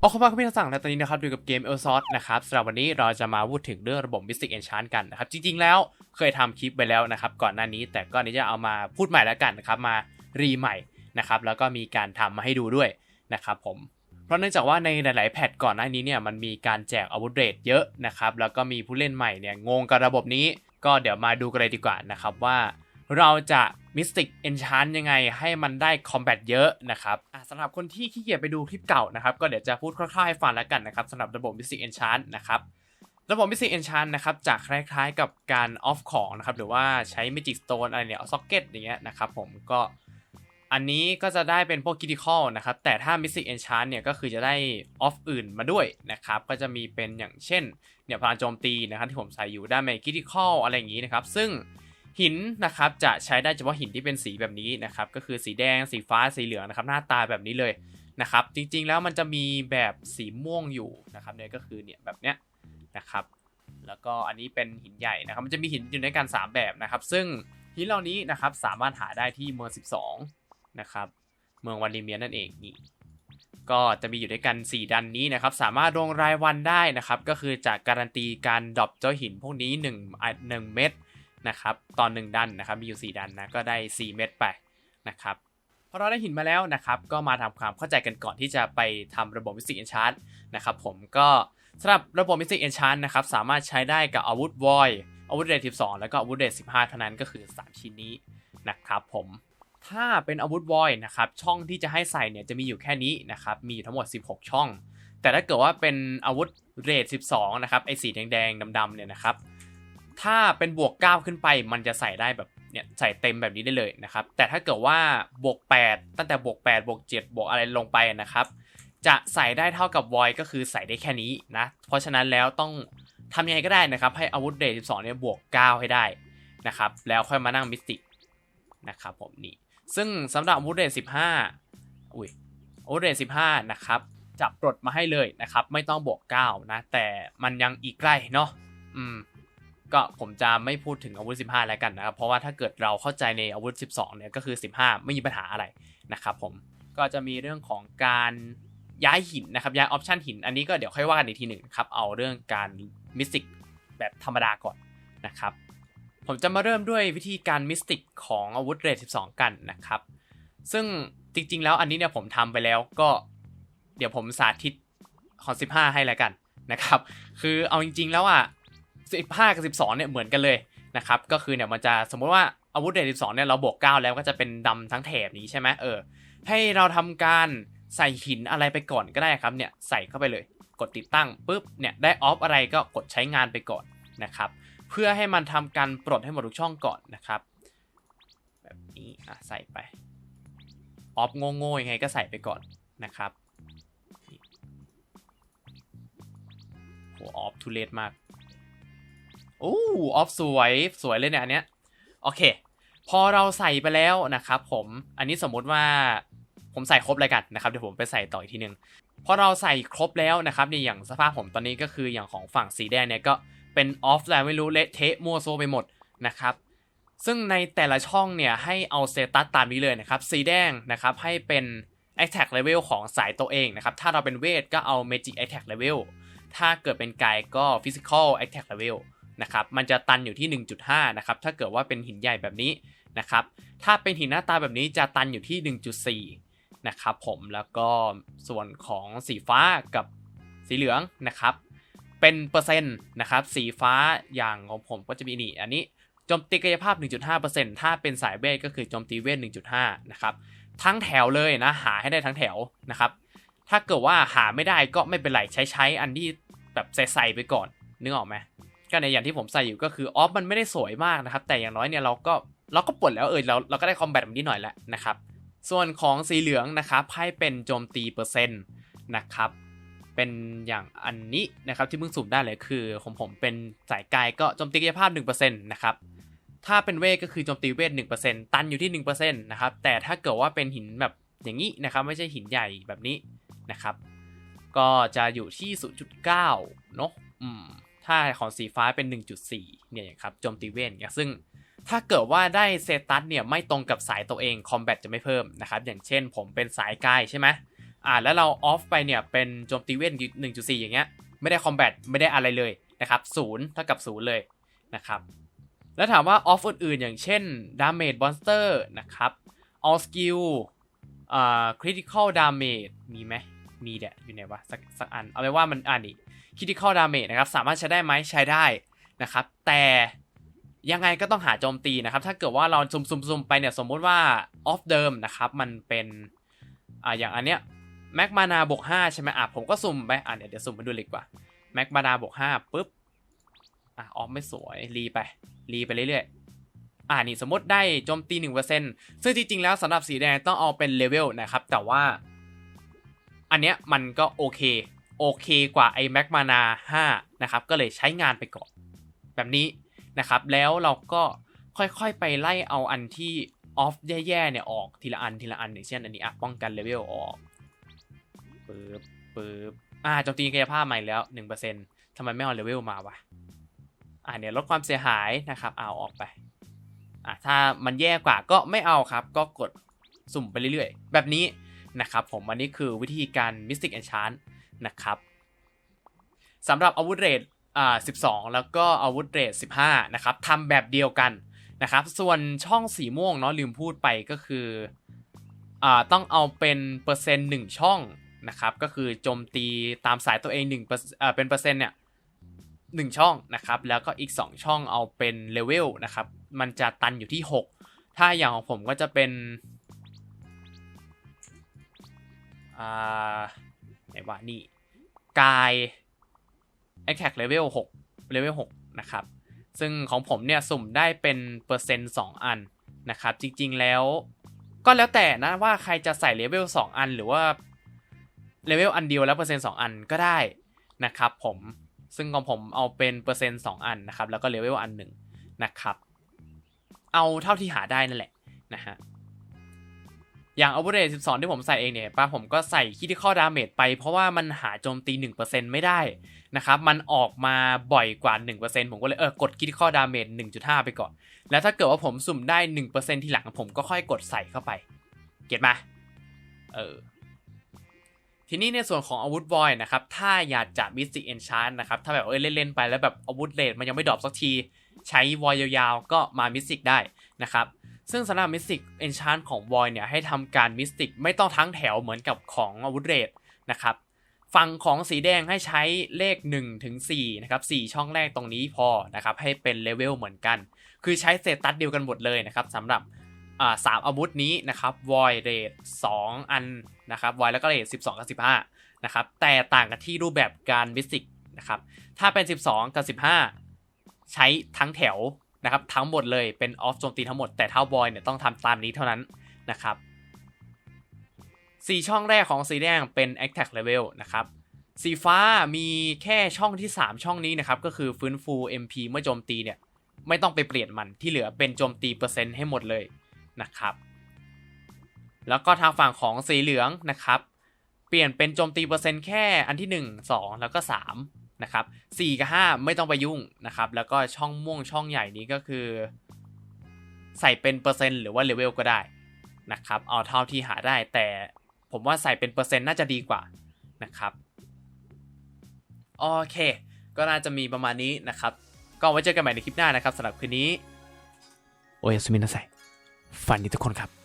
โอเคครับพี่ทั้งสั่งและตอนนี้นะครับอยู่กับเกมเอลซอสนะครับสำหรับวันนี้เราจะมาพูดถึงเรื่องระบบ Mystic Enchant กันนะครับ จริงๆ แล้วเคยทำคลิปไปแล้วนะครับ ก่อนหน้านี้แต่ก็นี้จะเอามาพูดใหม่แล้วกันนะครับ มารีใหม่นะครับ แล้วก็มีการทำมาให้ดูด้วยนะครับผม เพราะเนื่องจากว่าในหลาย ๆ แพทก่อนหน้านี้เนี่ยมันมีการแจกอาวุธเรทเยอะนะครับ แล้วก็มีผู้เล่นใหม่เนี่ยงงกับระบบนี้ ก็เดี๋ยวมาดูกันเลยดีกว่านะครับว่า เราจะ Mystic Enchant ยังไงให้มันได้ Combat เยอะนะครับสำหรับคนที่ขี้เกียจไปดูคลิปเก่านะครับก็เดี๋ยวจะพูดคร่าวๆให้ฟังแล้วกันนะครับสำหรับระบบ Mystic Enchant นะครับระบบ Mystic Enchant นะครับจะคล้ายๆกับการ off ของนะครับหรือว่าใช้ Magic Stone อะไรเนี่ย Socket อย่างเงี้ยนะครับผมก็อันนี้ก็จะได้เป็นพวก Critical นะครับแต่ถ้า Mystic Enchant เนี่ยก็คือจะได้ off อื่นมาด้วยนะครับก็จะมีเป็นอย่างเช่นเนี่ยพลังโจมตีนะครับที่ผมใส่อยู่ได้ไหม Critical อะไรอย่างงี้นะครับซึ่ง หินนะครับจะใช้ได้เฉพาะหินที่เป็นสีแบบนี้นะครับก็คือสีแดงสีฟ้าสีเหลืองนะครับหน้าตาแบบนี้เลยนะครับจริงๆแล้วมันจะมีแบบสีม่วงอยู่นะครับเนี่ยก็คือเนี่ยแบบเนี้ยนะครับแล้วก็อันนี้เป็นหินใหญ่นะครับมันจะมีหินอยู่ในกัน3แบบนะครับ ซึ่งหินเหล่านี้นะครับสามารถหาได้ที่เมือง 12นะครับเมืองวันลิเมียนั่นเองนี่ก็จะมีอยู่ด้วยกัน 4 ดันนี้นะครับ สามารถลงรายวันได้นะครับ ก็คือจะการันตีการดรอปเจ้าหินพวกนี้1อะ1เม็ด นะครับตอน 1 ดันนะครับมีอยู่ 4 ดันนะก็ได้ 4 เม็ดไปนะครับพอเราได้หินมาแล้วนะครับก็มาทำความเข้าใจกันก่อนที่จะไปทำระบบ Mystic Enchant นะครับผมก็สำหรับระบบ Mystic Enchant นะครับสามารถใช้ได้กับอาวุธ Void อาวุธเรท12 แล้วก็อาวุธเรท15 เท่านั้นก็คือ 3 ชิ้นนี้นะครับผมถ้าเป็นอาวุธ Void นะครับช่องที่จะให้ใส่เนี่ยจะมีอยู่แค่นี้นะครับมีอยู่ทั้งหมด 16 ช่อง แต่ถ้าเกิดว่าเป็นอาวุธเรท12นะครับไอสีแดงๆดำๆเนี่ยนะครับ ถ้าเป็นบวก 9 ขึ้นไป มันจะใส่ได้แบบเนี่ยใส่เต็มแบบนี้ได้เลยนะครับ แต่ถ้าเกิดว่าบวก 8 ตั้งแต่บวก 8 บวก 7 บวกอะไรลงไปนะครับ จะใส่ได้เท่ากับ void ก็คือใส่ได้แค่นี้นะ เพราะฉะนั้นแล้วต้องทำยังไงก็ได้นะครับ ให้อาวุธเรท12เนี่ยบวก 9 ให้ได้นะครับ แล้วค่อยมานั่งมิสติกนะครับผมนี่ซึ่งสำหรับอาวุธเรท15 อุ้ยอาวุธเรท15 นะครับจะปลดมาให้เลยนะครับ ไม่ต้องบวก 9 นะ แต่มันยังอีกใกล้เนาะอืม ก็ผมจะไม่พูดถึงอาวุธ 15 แล้วกันนะครับเพราะว่าถ้าเกิดเราเข้าใจในอาวุธ 12 เนี่ยก็คือ 15 ไม่มีปัญหาอะไรนะครับผมก็จะมีเรื่องของการย้ายหินนะครับย้ายออปชันหิน อันนี้ก็เดี๋ยวค่อยว่ากันอีกทีหนึ่งครับเอาเรื่องการมิสติกแบบธรรมดาก่อนนะครับผมจะมาเริ่มด้วยวิธีการมิสติกของอาวุธเรท12 กันนะครับ ซึ่งจริง ๆ แล้วอันนี้เนี่ยผมทำไปแล้วก็เดี๋ยวผมสาธิตของ 15 ให้แล้วกันนะครับ คือเอาจริง ๆ แล้วอะ 15 กับ 12 เนี่ยเหมือนกันเลยนะครับ ก็คือเนี่ยมันจะสมมติว่าอาวุธเรท12 เนี่ยเราบวก 9 แล้วก็จะเป็นดำทั้งแถบนี้ใช่ไหมเออ ให้เราทำการใส่หินอะไรไปก่อนก็ได้ครับเนี่ยใส่เข้าไปเลย กดติดตั้งปุ๊บเนี่ยได้ออฟอะไรก็กดใช้งานไปก่อนนะครับ เพื่อให้มันทำการปลดให้หมดทุกช่องก่อนนะครับ แบบนี้อะใส่ไปออฟโง่ๆยังไงก็ใส่ไปก่อนนะครับโหออฟทุเรศมาก โอ้ออฟสวยสวยเลยเนี่ยอันเนี้ยโอเค พอเราใส่ไปแล้วนะครับผมอันนี้สมมุติว่าผมใส่ครบเลยกันนะครับเดี๋ยวผมไปใส่ต่ออีกทีนึงพอเราใส่ครบแล้วนะครับในอย่างสภาพผมตอนนี้ก็คืออย่างของฝั่งสีแดงเนี่ยก็เป็นออฟแล้วไม่รู้เละเทะมั่วโซไปหมดนะครับซึ่งในแต่ละช่องเนี่ยให้เอาเตตัสตามนี้เลยนะครับ สีแดงนะครับให้เป็น attack level ของสายตัวเองนะครับ ถ้าเราเป็นเวทก็เอา magic attack level ถ้าเกิดเป็นกายก็ physical attack level นะครับมันจะตันอยู่ที่ 1.5 นะครับถ้าเกิดว่าเป็นหินใหญ่แบบนี้นะครับถ้าเป็นหินหน้าตาแบบนี้จะตันอยู่ที่ 1.4 นะครับผมแล้วก็ส่วนของสีฟ้ากับสีเหลืองนะครับเป็นเปอร์เซ็นต์นะครับสีฟ้าอย่างของผมก็จะมีนี่อันนี้โจมตีกายภาพ 1.5%ถ้าเป็นสายเวทก็คือโจมตีเวท 1.5 นะครับทั้งแถวเลยนะหาให้ได้ทั้งแถวนะครับถ้าเกิดว่าหาไม่ได้ก็ไม่เป็นไรใช้ใช้อันที่แบบใส่ๆไปก่อนนึกออกไหม ก็ในอย่างที่ผมใส่อยู่ก็คือออฟมันไม่ได้สวยมากนะครับ แต่อย่างน้อยเนี่ยเราก็เราก็ปลดแล้วเออเราเราก็ได้คอมแบทแบบนี้หน่อยแล้วนะครับ ส่วนของสีเหลืองนะครับให้เป็นโจมตีเปอร์เซ็นต์นะครับ เป็นอย่างอันนี้นะครับที่เพิ่งสุ่มได้เลยคือของผมเป็นสายกายก็โจมตีกายภาพ1%นะครับถ้าเป็นเวทก็คือโจมตีเวท1%ตันอยู่ที่ 1%นะครับ แต่ถ้าเกิดว่าเป็นหินแบบอย่างนี้นะครับ ไม่ใช่หินใหญ่แบบนี้นะครับ ก็จะอยู่ที่ 0.9 เนาะอืม ถ้าของสีฟ้าเป็น 1.4 เนี่ยครับโจมตีเวนเนี่ยซึ่งถ้าเกิดว่าได้เซตัสเนี่ยไม่ตรงกับสายตัวเองคอมแบทจะไม่เพิ่มนะครับ อย่างเช่นผมเป็นสายกายใช่ไหมอ่าแล้วเราออฟไปเนี่ยเป็นโจมตีเวท1.4 อย่างเงี้ยไม่ได้คอมแบทไม่ได้อะไรเลยนะครับศูนย์เท่ากับศูนย์เลยนะครับแล้วถามว่าออฟอื่นๆ อย่างเช่น Damage Monster นะครับ All Skill อ่า Critical Damage มีไหม มีเดี๋ยอยู่ไหนวะสักสักอัน เอาไว้ว่ามันอ่านนี่ Critical Damage นะครับสามารถใช้ได้ไหมใช้ได้นะครับ แต่ยังไงก็ต้องหาโจมตีนะครับ ถ้าเกิดว่าเราซุ่มๆๆไปเนี่ยสมมุติว่าออฟเดิมนะครับ มันเป็นอ่าอย่างอันเนี้ยแม็กมานาบวก5ใช่ไหมอะผมก็สุ่มไปอะเดี๋ยวเดี๋ยวสุ่มมาดูเลยกว่าแม็กมานาบวก5ปุ๊บอะออฟไม่สวยรีไปรีไปเรื่อยๆอ่านี่สมมติได้โจมตี 1%ซึ่งจริงๆแล้วสำหรับสีแดงต้องเอาเป็นเลเวลนะครับแต่ว่า อันเนี้ยมันก็โอเค โอเคกว่าไอ้แม็กมานา5นะครับ ก็เลยใช้งานไปก่อน แบบนี้นะครับ แล้วเราก็ค่อยๆไปไล่เอาอันที่ออฟแย่ๆเนี่ยออกทีละอันทีละอันอย่างเช่นอันนี้อะป้องกันเลเวลออกปึ๊บปึ๊บอ่าโจมตีกายภาพใหม่แล้ว 1%ทำไมไม่เอาเลเวลมาวะอ่าเนี่ยลดความเสียหายนะครับ เอาออกไปอ่าถ้ามันแย่กว่าก็ไม่เอาครับ ก็กดสุ่มไปเรื่อยๆ แบบนี้ นะครับผมอันนี้คือวิธีการ Mystic Enchant นะครับสำหรับอาวุธเรทอ่า12 แล้วก็อาวุธเรท15 นะครับทำแบบเดียวกันนะครับ ส่วนช่องสีม่วงเนาะลืมพูดไปก็คืออ่าต้องเอาเป็นเปอร์เซ็นต์1ช่องนะครับ ก็คือโจมตีตามสายตัวเอง1อ่าเป็นเปอร์เซ็นต์เนี่ย1ช่องนะครับ แล้วก็อีก 2 ช่องเอาเป็นเลเวลนะครับ มันจะตันอยู่ที่ 6 ถ้าอย่างของผมก็จะเป็น อ่าไหนวะนี่กาย Attack Level 6 Level 6นะครับ ซึ่งของผมเนี่ยสุ่มได้เป็นเปอร์เซ็นต์2อันนะครับ จริงๆแล้วก็แล้วแต่นะว่าใครจะใส่เลเวล2อันหรือว่าเลเวลอันเดียวแล้วเปอร์เซ็นต์2อันก็ได้นะครับผมซึ่งของผมเอาเป็นเปอร์เซ็นต์สอันนะครับ แล้วก็เลเวลอันหนึ่งนะครับ เอาเท่าที่หาได้นั่นแหละนะฮะ อย่างอาวุธเรท12 ที่ผมใส่เองเนี่ยป้าผมก็ใส่คิดที่ข้อดาเมจไป เพราะว่ามันหาโจมตี 1%ไม่ได้นะครับ มันออกมาบ่อยกว่า 1%ผมก็เลยเออกดคิดที่ข้อดาเมจ1.5 ไปก่อน แล้วถ้าเกิดว่าผมสุ่มได้ 1%ทีหลังผมก็ค่อยกดใส่เข้าไป เก็ตไหมเออทีนี้ในส่วนของอาวุธบอยนะครับ ถ้าอยากจะ Mystic Enchant นะครับ ถ้าแบบเออเล่น ๆ ไปแล้วแบบอาวุธเลดมันยังไม่ดรอปสักที ใช้วอยยาวๆก็มา Mystic ได้นะครับ ซึ่งสำหรับ Mystic Enchant ของวอยเนี่ยให้ทำการ Mystic ไม่ต้องทั้งแถวเหมือนกับของอาวุธเลดนะครับฝั่งของสีแดงให้ใช้เลข1ถึง4นะครับ4ช่องแรกตรงนี้พอนะครับให้เป็นเลเวลเหมือนกัน คือใช้เซตัสเดียวกันหมดเลยนะครับสำหรับสามอาวุธนี้นะครับ void rate 2อันนะครับ void แล้วก็ rate 12กับ15นะครับแต่ต่างกันที่รูปแบบการมิสติกนะครับถ้าเป็น 12 กับ 15 ใช้ทั้งแถว นะครับทั้งหมดเลยเป็นออฟโจมตีทั้งหมดแต่ถ้า void เนี่ยต้องทำตามนี้เท่านั้นนะครับ4ช่องแรกของสีแดงเป็น attack level นะครับสีฟ้ามีแค่ช่องที่ 3 ช่องนี้นะครับก็คือฟื้นฟู MP เมื่อโจมตีเนี่ยไม่ต้องไปเปลี่ยนมันที่เหลือเป็นโจมตีเปอร์เซ็นต์ให้หมดเลยนะครับแล้วก็ทางฝั่งของสีเหลืองนะครับ เปลี่ยนเป็นโจมตีเปอร์เซ็นต์แค่อันที่ 1 2 แล้วก็ 3 นะครับ4กับ5ไม่ต้องไปยุ่งนะครับ แล้วก็ช่องม่วงช่องใหญ่นี้ก็คือ ใส่เป็นเปอร์เซ็นต์หรือว่าเลเวลก็ได้นะครับ เอาเท่าที่หาได้ แต่ผมว่าใส่เป็นเปอร์เซ็นต์น่าจะดีกว่านะครับโอเค ก็น่าจะมีประมาณนี้นะครับ ก็ไว้เจอกันใหม่ในคลิปหน้านะครับสำหรับคืนนี้ โอเอสมินาไซฝันดีทุกคนครับ